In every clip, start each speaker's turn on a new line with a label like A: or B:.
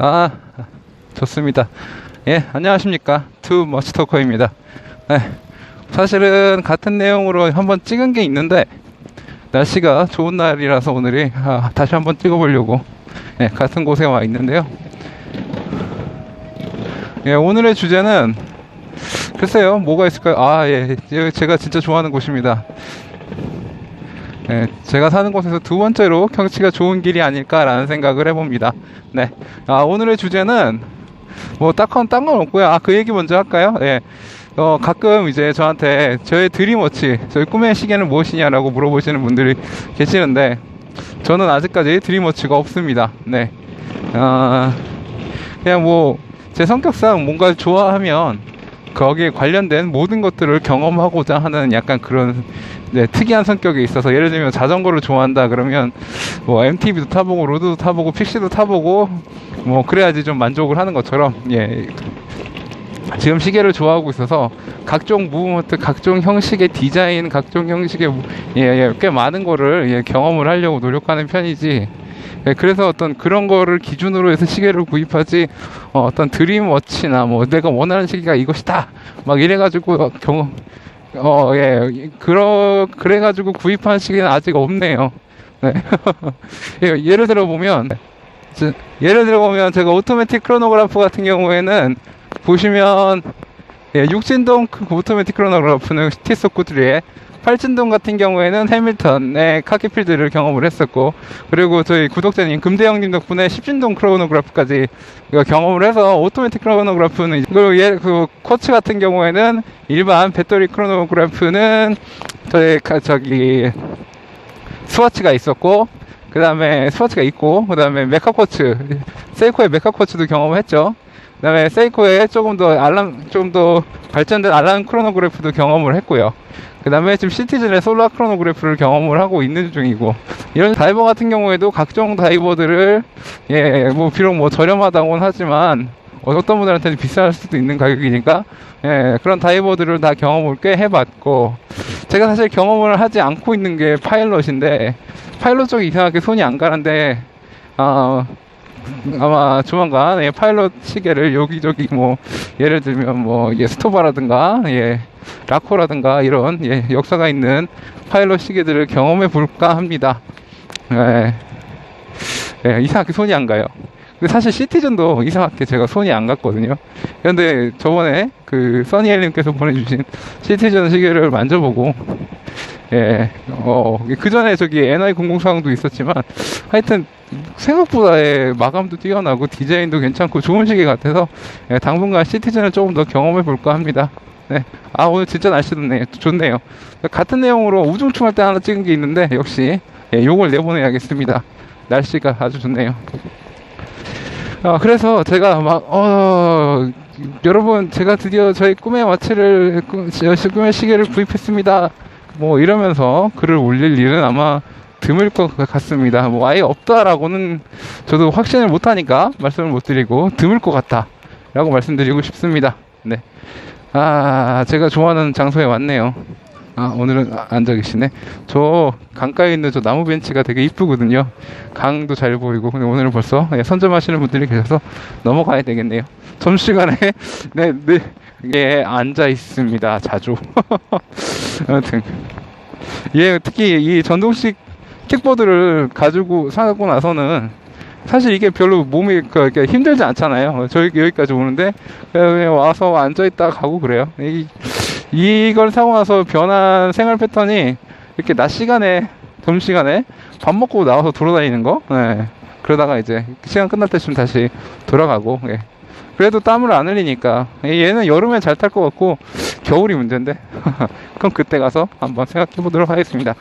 A: 아, 좋습니다. 예, 안녕하십니까. 투 머치 토커입니다. 예, 사실은 같은 내용으로 한번 찍은 게 있는데, 날씨가 좋은 날이라서 오늘이 아, 다시 한번 찍어보려고 예, 같은 곳에 와 있는데요. 예, 오늘의 주제는 글쎄요, 뭐가 있을까요? 아, 예, 예, 제가 진짜 좋아하는 곳입니다. 예, 제가 사는 곳에서 두 번째로 경치가 좋은 길이 아닐까라는 생각을 해봅니다. 네. 아, 오늘의 주제는 뭐 딱한 딴건 없고요. 아, 그 얘기 먼저 할까요? 예. 어, 가끔 이제 저한테 저의 드림워치, 저의 꿈의 시계는 무엇이냐라고 물어보시는 분들이 계시는데 저는 아직까지 드림워치가 없습니다. 네. 아, 그냥 뭐 제 성격상 뭔가를 좋아하면 거기에 관련된 모든 것들을 경험하고자 하는 약간 그런 네, 특이한 성격이 있어서 예를 들면 자전거를 좋아한다 그러면 뭐 MTB도 타보고 로드도 타보고 픽시도 타보고 뭐 그래야지 좀 만족을 하는 것처럼 예 지금 시계를 좋아하고 있어서 각종 무브먼트, 각종 형식의 디자인, 각종 형식의 무- 예, 예, 꽤 많은 거를 예, 경험을 하려고 노력하는 편이지. 예, 그래서 어떤 그런 거를 기준으로 해서 시계를 구입하지 어, 떤 드림워치나 뭐 내가 원하는 시계가 이것이다 막 이래가지고 어, 경험 어, 예, 그러, 그래가지고 구입한 시계는 아직 없네요. 네. 예, 예를 들어 보면, 저- 예를 들어 보면 제가 오토매틱 크로노그래프 같은 경우에는 보시면, 예, 육진동 그 오토매틱 크로노그래프는 티소쿠트리에, 팔진동 같은 경우에는 해밀턴의 카키필드를 경험을 했었고, 그리고 저희 구독자님 금대형님 덕분에 십진동 크로노그래프까지 경험을 해서 오토매틱 크로노그래프는 그리고 얘, 그 쿼츠 같은 경우에는 일반 배터리 크로노그래프는 저희 가- 저기 스와치가 있었고 그 다음에 스와치가 있고 그 다음에 메카쿼츠 세이코의 메카쿼츠도 경험했죠 그 다음에 세이코의 조금 더 알람 좀 더 발전된 알람 크로노그래프도 경험을 했고요. 그 다음에 지금 시티즌의 솔라 크로노그래프를 경험을 하고 있는 중이고 이런 다이버 같은 경우에도 각종 다이버들을 예 뭐 비록 뭐 저렴하다고는 하지만 어떤 분들한테는 비쌀 수도 있는 가격이니까 예 그런 다이버들을 다 경험을 꽤 해봤고 제가 사실 경험을 하지 않고 있는 게 파일럿인데 파일럿 쪽이 이상하게 손이 안 가는데 아 아마 조만간 예, 파일럿 시계를 여기저기 뭐 예를 들면 뭐 예, 스토바라든가 예 라코라든가 이런 예, 역사가 있는 파일럿 시계들을 경험해 볼까 합니다. 예, 예, 이상하게 손이 안 가요. 근데 사실 시티즌도 이상하게 제가 손이 안 갔거든요. 그런데 저번에 그 써니엘님께서 보내주신 시티즌 시계를 만져보고 예, 어, 그 전에 저기 NI004도 있었지만 하여튼 생각보다 의 마감도 뛰어나고 디자인도 괜찮고 좋은 시계 같아서 예, 당분간 시티즌을 조금 더 경험해 볼까 합니다. 네. 아, 오늘 진짜 날씨 좋네요. 좋네요. 같은 내용으로 우중충 할 때 하나 찍은 게 있는데 역시 예, 요걸 내보내야겠습니다. 날씨가 아주 좋네요. 아, 그래서 제가 막, 어, 여러분, 제가 드디어 저희 꿈의 와치를, 꿈- 저 꿈의 시계를 구입했습니다. 뭐 이러면서 글을 올릴 일은 아마 드물 것 같습니다. 뭐 아예 없다라고는 저도 확신을 못하니까 말씀을 못 드리고 드물 것 같다. 라고 말씀드리고 싶습니다. 네. 아, 제가 좋아하는 장소에 왔네요. 아, 오늘은 아, 앉아 계시네. 저 강가에 있는 저 나무 벤치가 되게 이쁘거든요. 강도 잘 보이고. 근데 오늘은 벌써 예, 선점하시는 분들이 계셔서 넘어가야 되겠네요. 점심시간에 네, 네, 예, 앉아 있습니다. 자주. 아무튼. 예, 특히 이 전동식 킥보드를 가지고 사고 나서는 사실 이게 별로 몸이 그- 이렇게 힘들지 않잖아요. 저희 여기까지 오는데 그냥 와서 앉아 있다 가고 그래요. 이, 이걸 사고 나서 변한 생활 패턴이 이렇게 낮 시간에 점심 시간에 밥 먹고 나와서 돌아다니는 거. 예. 그러다가 이제 시간 끝날 때쯤 다시 돌아가고. 예. 그래도 땀을 안 흘리니까 얘는 여름에 잘 탈 것 같고 겨울이 문제인데 그럼 그때 가서 한번 생각해 보도록 하겠습니다.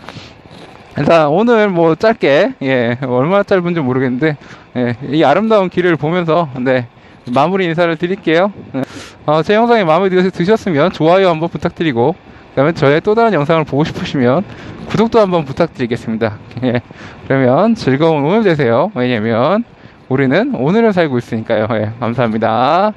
A: 일단 오늘 뭐 짧게 예 얼마나 짧은지 모르겠는데 예, 이 아름다운 길을 보면서 네 마무리 인사를 드릴게요. 네. 어, 제 영상이 마음에 드- 드셨으면 좋아요 한번 부탁드리고 그다음에 저의 또 다른 영상을 보고 싶으시면 구독도 한번 부탁드리겠습니다. 예, 그러면 즐거운 오늘 되세요. 왜냐면 우리는 오늘을 살고 있으니까요. 예, 감사합니다.